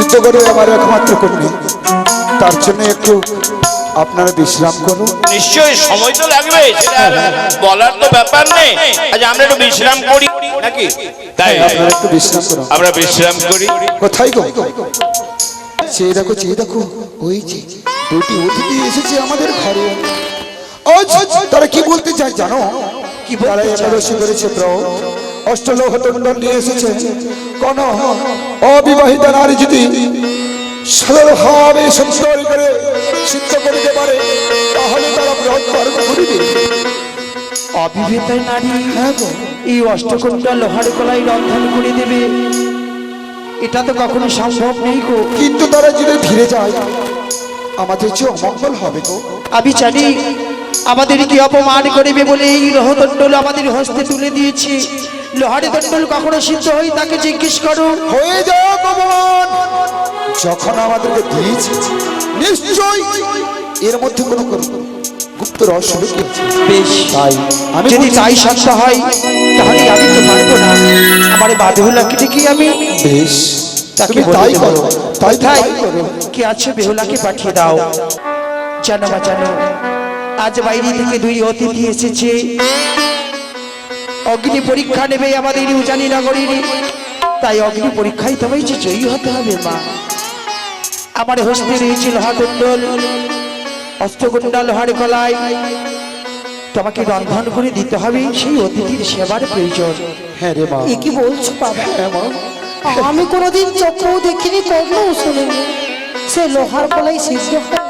সিদ্ধ করে আমার একমাত্র কন্যা। তার জন্য একটু আপনারা বিশ্রাম করুন। নিশ্চয়ই সময় তো লাগবে বলার তো ব্যাপার নেই। আজ আমরা একটু বিশ্রাম করি নাকি? তাই আপনারা একটু বিশ্রাম করুন। আমরা বিশ্রাম করি। কোথায় গো? চেয়ে দেখো চেয়ে দেখো ওই যে দুটি অতিথি এসেছে আমাদের ঘরে। আজ তারা কি বলতে চায় জানো? কি তারা একাদশী করেছে ব্রত অষ্টলৌহ দণ্ডন নিয়ে এসেছে। কোন অবিবাহিত নারী যদি সরলভাবে সুন্দর করে সিদ্ধ করিতে পারে তাহলে তারা ব্রত পালন করিবে। অবিবেতা নারী হ্যাঁ এই অষ্টকোণটা লোহার কলাই রন্ধন করে দেবে। এটা তো কখনো সম্ভব নেই গো। কিন্তু তারা যদি ফিরে যায় আমাদের যে অমঙ্গল হবে গো। আমি জানি আমাদের কি অপমান করিবে বলে এই লোহদণ্ডল আমাদের হস্তে তুলে দিয়েছি? লোহার দণ্ডল কখনো সিদ্ধ হই তাকে জিজ্ঞেস করো। হয়ে যাও ভগবান যখন আমাদেরকে দিয়েছে নিশ্চয় এর মধ্যে কোনো কোনো গুপ্ত রহস্য বেশ তাই আমি যদি তাই সত্য হয় তাহলে আমি তো পারব না। আমার ডেকে আমি? বেশ তাকে তাই করো। তাই তাই কি আছে বেহুলাকে পাঠিয়ে দাও। জানো বা জানো। আজ বাইরে থেকে দুই অতিথি এসেছে। অগ্নি পরীক্ষা নেবে আমাদের উজানি নগরীর। তাই অগ্নি পরীক্ষায় তোমায় যে জয়ী হতে হবে মা। আমার হস্তে রয়েছে লোহাকুণ্ডল অস্ত্রকুণ্ডল লোহার গলায়। তোমাকে রন্ধন করে দিতে হবে সেই অতিথির সেবার প্রয়োজন। হ্যাঁ রে মা। এ কি বলছো বাবা? হ্যাঁ আমি কোনোদিন চোখেও দেখিনি কখনো শুনিনি। সে লোহার কলাই সিদ্ধ হয়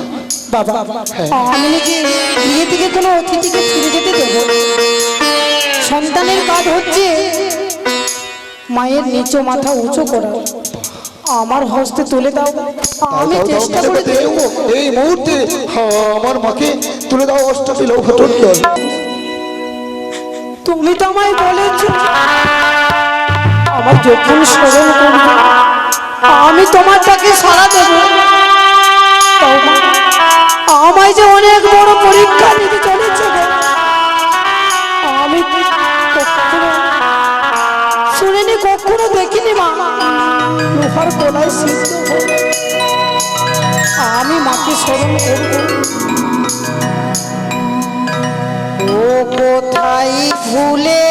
বাবা। আমি নাকি বিয়ে থেকে কোনো অতিথিকে ফিরে যেতে দেব সন্তানের কাজ হচ্ছে মায়ের নিচু মাথা উঁচু করা। আমার হস্তে তুলে দাও আমি চেষ্টা করে দেখব। এই মুহূর্তে হ্যাঁ, আমার মাকে তুলে দাও অষ্টমী লৌহটন্ডল তুমি তো আমায় বলেছ আমার যখন স্মরণ করবে আমি তোমার তাকে সারা দেব। আমায় যে অনেক বড় পরীক্ষা নিতে চলেছে আমি শুনিনি, কখনো দেখিনি মা। লোহার গলায় সিদ্ধ আমি মাকে স্মরণ করব। ও কোথায় ভুলে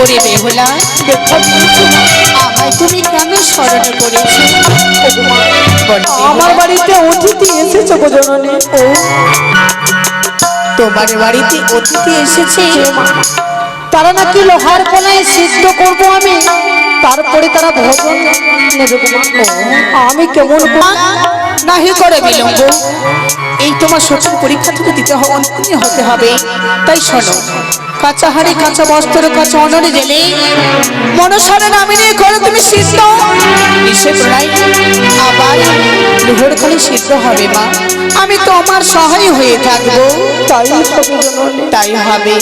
করে বেহুলা আমায় তুমি কেন স্মরণ করেছ? আমার বাড়িতে অতিথি এসেছে গো জননী। ও তোমার বাড়িতে অতিথি এসেছে? তারা নাকি লোহার কোনায় সিদ্ধ করব আমি। তারপরে তারা ভোজন নেবে আমি কেমন নাহি করে বিলম্ব এই তোমার সঠিক পরীক্ষা থেকে দিতে হবে অন্তর্নি হতে হবে। তাই শোনো কাঁচা হাড়ি কাঁচা বস্ত্র, কাঁচা অনরে জেলে মনসারে নামিনে করে তুমি সিদ্ধ। নাই আবার লোহর খালি সিদ্ধ হবে মা। আমি তোমার সহায় হয়ে থাকব। তাই তাই হবে।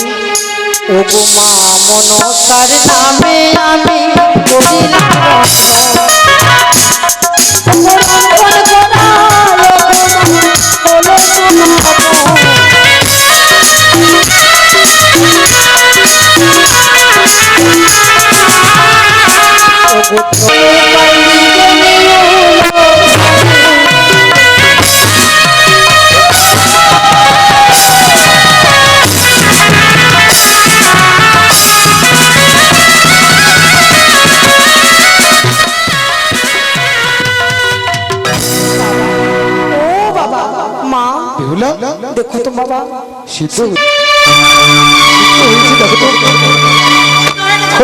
ও মা, মনসার নামে আমি দেখো তো বাবা সিদ্ধ হয়ে- হয়েছে দেখো তো।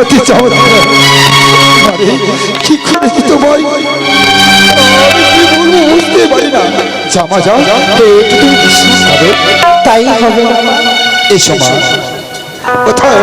অতি আরে, কি করে কি তোমায় আমি কি বলব বুঝতে পারি না। জামা যাও তাই হবে এসো মা। কোথায়